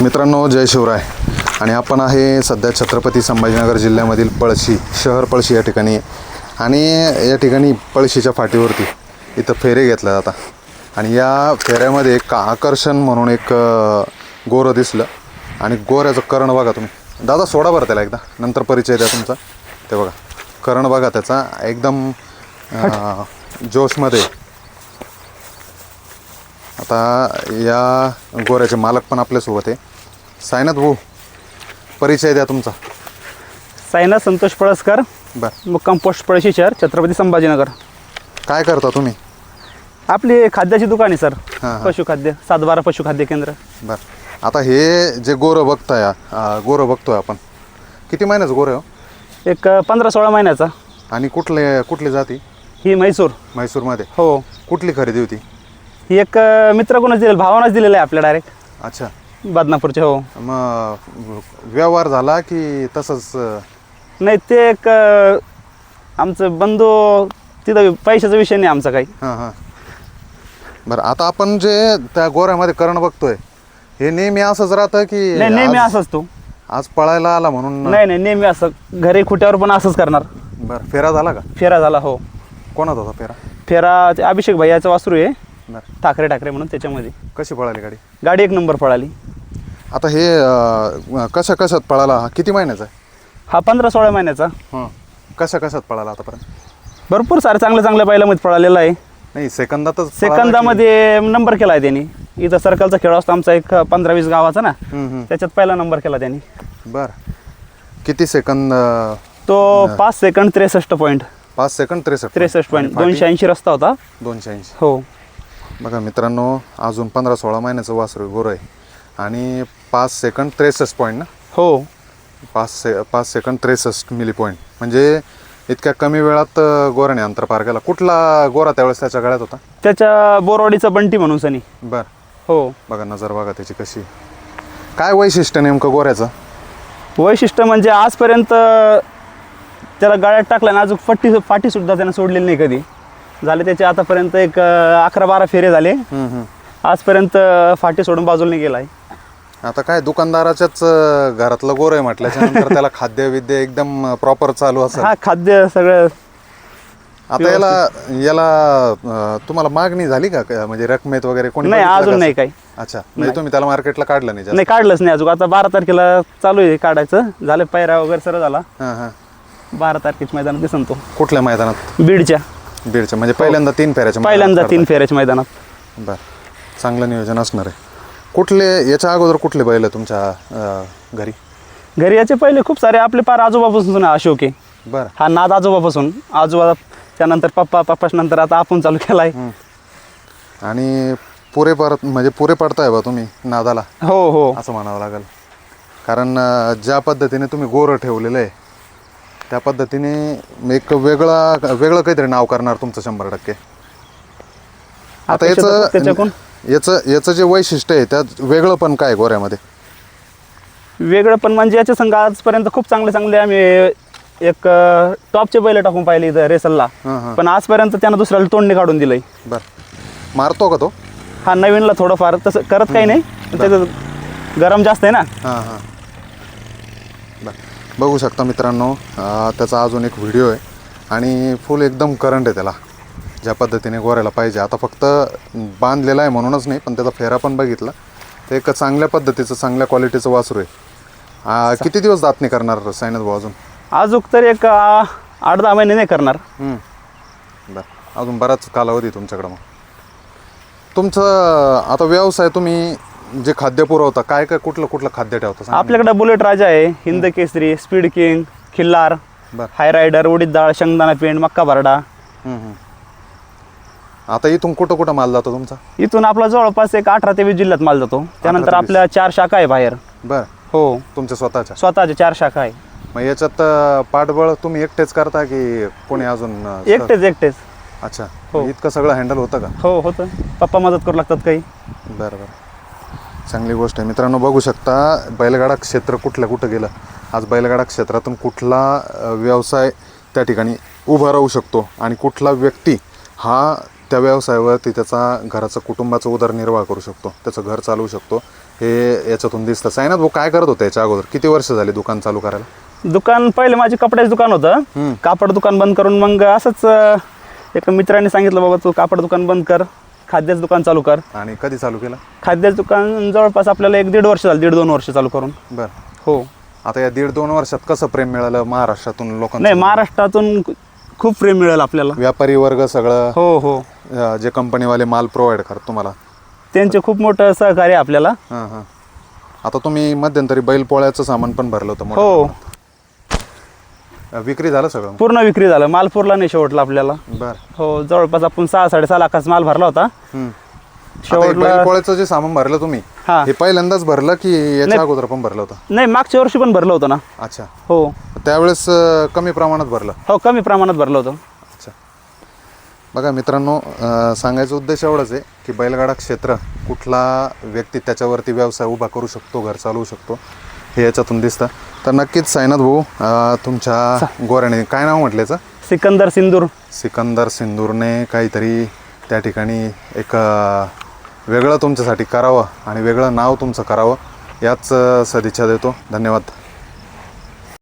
मित्रांनो जय शिवराय. आणि आपण आहे सध्या छत्रपती संभाजीनगर जिल्ह्यामधील पळशी शहर पळशी या ठिकाणी. आणि या ठिकाणी पळशीच्या फाटीवरती इथं फेरे घेतल्या जातात. आणि या फेऱ्यामध्ये एक आकर्षण म्हणून एक गोरं दिसलं. आणि गोऱ्याचं कर्ण बघा तुम्ही. दादा सोडा बरं त्याला एकदा. नंतर परिचय द्या तुमचा. ते बघा. कर्ण बघा त्याचा. एकदम जोशमध्ये. आता या गोऱ्याचे मालक पण आपल्यासोबत आहे. सायनाथ भाऊ परिचय द्या तुमचा. सायना संतोष पळसकर बर. मुक्काम पोस्ट पळशी शहर छत्रपती संभाजीनगर. काय करता तुम्ही? आपली खाद्याची दुकान आहे सर. हां, हां. पशुखाद्य सातबारा पशुखाद्य केंद्र. बर. आता हे जे गोरं बघताय अं, गोरं बघतोय आपण. किती महिन्याचं गोरं आहे हो? एक पंधरा सोळा महिन्याचा. आणि कुठले कुठली जाती? ही म्हैसूर. म्हैसूरमध्ये. हो. कुठली खरेदी होती? ही एक अ, मित्राकडूनच दिलेलं भावानंच दिलेलं आहे आपल्या डायरेक्ट अच्छा. बदनापूरचे हो. मग व्यवहार झाला की तसंच नाही ते एक अ, आमचं बंधू तिथं पैशाचा विषय नाही आमचा काही. हां हां. बरं आता आपण जे त्या गोऱ्यामध्ये करण बघतोय हे नेहमी असंच राहतं की नाही नेहमी आज- असंच तू. आज पळायला आला म्हणून नाही नाही नेहमी असं. घरी खुट्यावर पण असंच करणार. बरं फेरा झाला का? फेरा झाला हो. कोणाचा होता फेरा? फेरा ते अभिषेक भैयाचा वासरू आहे. बरं ठाकरे ठाकरे म्हणून त्याच्यामध्ये. कशी पळाली गाडी? गाडी एक नंबर पळाली. आता हे अं, कशा कशात पळाला? हा किती महिन्याचा आहे? हा पंधरा सोळा महिन्याचा. हं. कशा कशात पळाला आतापर्यंत? भरपूर सारे चांगल्या चांगल्या बैलामध्ये पळालेला आहे. नाही सेकंदातच पळाला की- सेकंदामध्ये नंबर केला आहे त्यांनी. इथं सर्कलचा खेळ असतो आमचा एक पंधरा वीस गावाचा ना. हं, हं. त्याच्यात पहिला नंबर केला त्यांनी. बरं. किती सेकंद अं, तो पाच सेकंड त्रेसष्ट पॉईंट. पाच सेकंद त्रेसष्ट त्रेसष्ट पॉईंट. दोनशे ऐंशी रस्ता होता? दोनशे ऐंशी. हो. बघा मित्रांनो अजून पंधरा सोळा महिन्याचं वासरू गोरं आहे. आणि पाच सेकंद त्रेसष्ट पॉईंट ना? हो. पाच से पाच सेकंद त्रेसष्ट मिली पॉईंट म्हणजे इतक्या कमी वेळात गोऱ्याने अंतर पार केला. कुठला गोरा त्यावेळेस त्याच्या गळ्यात होता? त्याच्या बोरवाडीचा बंटी म्हणून सनी. बरं. हो. बघा नजर बघा त्याची कशी. काय वैशिष्ट्य नेमकं गोऱ्याचं? वैशिष्ट्य म्हणजे आजपर्यंत त्याला गाड्यात टाकला ना अजून फट्टी फाटी सुद्धा त्यानं सोडलेली नाही कधी. झाले त्याचे आतापर्यंत एक अं, अकरा बारा फेरे झाले. आजपर्यंत फाटी सोडून बाजूला नाही गेलाय आता काय दुकानदाराच्याच अं, घरातलं गोरं आहे म्हटल्याच्या नंतर त्याला खाद्य विद्या एकदम प्रॉपर चालू असेल. हा खाद्य सगळं. आता याला याला अं, तुम्हाला मागणी झाली का का? म्हणजे रकमेत वगैरे कोणी नाही बघितलं अजून? नाही काही. अच्छा म्हणजे तुम्ही त्याला मार्केटला काढलं नाही जास्त? नाही काढलंच नाही अजून. आता बारा तारखेला चालू आहे काढायचं. झालं पैरा वगैरे सर्व झाला. हां हां. बारा तारखेच्या मैदानात दिसन तो. कुठल्या मैदानात? बीडच्या. बीडच्या म्हणजे पहिल्यांदा तीन फेऱ्याच्या पहिल्यांदा तीन फेऱ्याच्या मैदानात. बर. चांगलं नियोजन असणार आहे. कुठले याच्या अगोदर कुठले बैल तुमच्या अं, घरी? घरी याचे पहिले खूप सारे आपले पार आजोबापासून आहे अशोक आहे. बरं. हा नाद आजोबापासून. आजोबा त्यानंतर पप्पा पप्पाच्या नंतर आता आपण चालू केलाय. आणि पुरे परत म्हणजे पुरे पडताय बा तुम्ही नादाला? हो हो. असं म्हणावं लागेल. कारण अं, ज्या पद्धतीने तुम्ही गोरं ठेवलेलं आहे त्या पद्धतीने एक वेगळा वेगळं काहीतरी नाव करणार तुमचं शंभर टक्के. आता याचं याचं याचं जे वैशिष्ट्य आहे त्यात वेगळं पण काय गोऱ्यामध्ये? वेगळं पण म्हणजे याच्या संघ आजपर्यंत खूप चांगले चांगले आम्ही एक टॉपचे बैल टाकून पाहिले इथं रेसलला. पण आजपर्यंत त्यानं दुसऱ्याला तोंडने काढून दिलंय. बरं. मारतो का तो? हा नवीनला थोडंफार. तसं करत काही नाही. त्याचं गरम जास्त आहे ना. हां हां. बघू शकता मित्रांनो त्याचा अजून एक व्हिडिओ आहे. आणि फुल एकदम करंट आहे त्याला. ज्या पद्धतीने गोऱ्याला पाहिजे. आता फक्त बांधलेला आहे म्हणूनच नाही पण त्याचा फेरा पण बघितला. ते एक चांगल्या पद्धतीचं चांगल्या क्वालिटीचं वासरू आहे. किती दिवस दातणी करणार सायनाथ भाऊ अजून? अजून तर एक आठ दहा महिने नाही करणार. बरं. अजून बराच कालावधी आहे तुमच्याकडं मग. तुमचं आता व्यवसाय तुम्ही जे खाद्य पुरवता काय काय कुठलं कुठलं खाद्य ठेवता. आपल्याकडे बुलेट राजा आहे Hind Kesari speed king Khillar high rider उडीद डाळ शेंगदाणा पेंड मक्का भरडा. आता इथून कुठं कुठं माल जातो तुमचा? इथून आपला जवळपास एक अठरा ते वीस जिल्ह्यात माल जातो. त्यानंतर. आपल्या चार शाखा आहे बाहेर. बरं. हो. तुमच्या स्वतःच्या? स्वतःच्या चार शाखा आहे. मग याच्यात पाठबळ तुम्ही एकटेच करता की कोणी अजून एकटेच एकटेच. अच्छा. हो. इतकं सगळं हँडल होतं का? हो होतं. पप्पा मदत करू लागतात काही. बरं बरं. चांगली गोष्ट आहे. मित्रांनो बघू शकता बैलगाडा क्षेत्र कुठल्या कुठं गेलं? आज बैलगाडा क्षेत्रातून कुठला व्यवसाय त्या ठिकाणी उभा राहू शकतो? आणि कुठला व्यक्ती हा त्या व्यवसायावरती त्याचा घराचं कुटुंबाचा उदरनिर्वाह करू शकतो? त्याचं घर चालवू शकतो? हे याच्यातून दिसतं. साईनाथ भाऊ काय करत होते याच्या अगोदर? किती वर्ष झाली दुकान चालू करायला? दुकान पहिले माझे कपड्याचं दुकान होतं. कापड दुकान बंद करून मग असंच एका मित्राने सांगितलं बाबा तू कापड दुकान बंद कर. खाद्याचं दुकान चालू कर. आणि कधी चालू केलं? खाद्याचं दुकान जवळपास आपल्याला एक दीड वर्ष झालं दीड दोन वर्ष चालू करून. बरं. हो. आता या दीड दोन वर्षात कसं प्रेम मिळालं महाराष्ट्रातून लोकांना नाही महाराष्ट्रातून खूप प्रेम मिळेल आपल्याला. व्यापारी वर्ग सगळं हो हो. अं, जे कंपनीवाले माल प्रोव्हाइड करतात तुम्हाला. त्यांचे खूप मोठं सहकार्य आहे आपल्याला. हां हां. आता तुम्ही मध्यंतरी बैल पोळ्याचं सामान पण भरलं होतं हो. प्रमाणात. विक्री झालं सगळं? पूर्ण विक्री झालं. माल पुरला नाही शेवटला आपल्याला. बरं. हो जवळपास आपण सहा साडेसहा लाखाचा माल भरला होता. शेवटला पोळ्याचं जे सामान भरलं तुम्ही हा. हे पहिल्यांदाच भरलं की याच्या अगोदर पण भरलं होतं? नाही मागच्या वर्षी पण भरलं होतं ना. अच्छा. हो. त्यावेळेस कमी प्रमाणात भरलं? हो कमी प्रमाणात भरलं होतं. अच्छा. बघा मित्रांनो सांगायचा उद्देश एवढाच आहे की बैलगाडा क्षेत्र कुठला व्यक्ती त्याच्यावरती व्यवसाय उभा करू शकतो घर चालवू शकतो हे याच्यातून दिसतं. तर नक्कीच साईनाथ भाऊ अं, तुमच्या गोऱ्याने काय नाव म्हटलं याचं? सिकंदर सिंदूर. सिकंदर सिंदूरने काहीतरी त्या ठिकाणी एक अं, वेगळं तुमच्यासाठी करावं आणि वेगळं नाव तुमचं करावं याच अं, सदिच्छा देतो. धन्यवाद.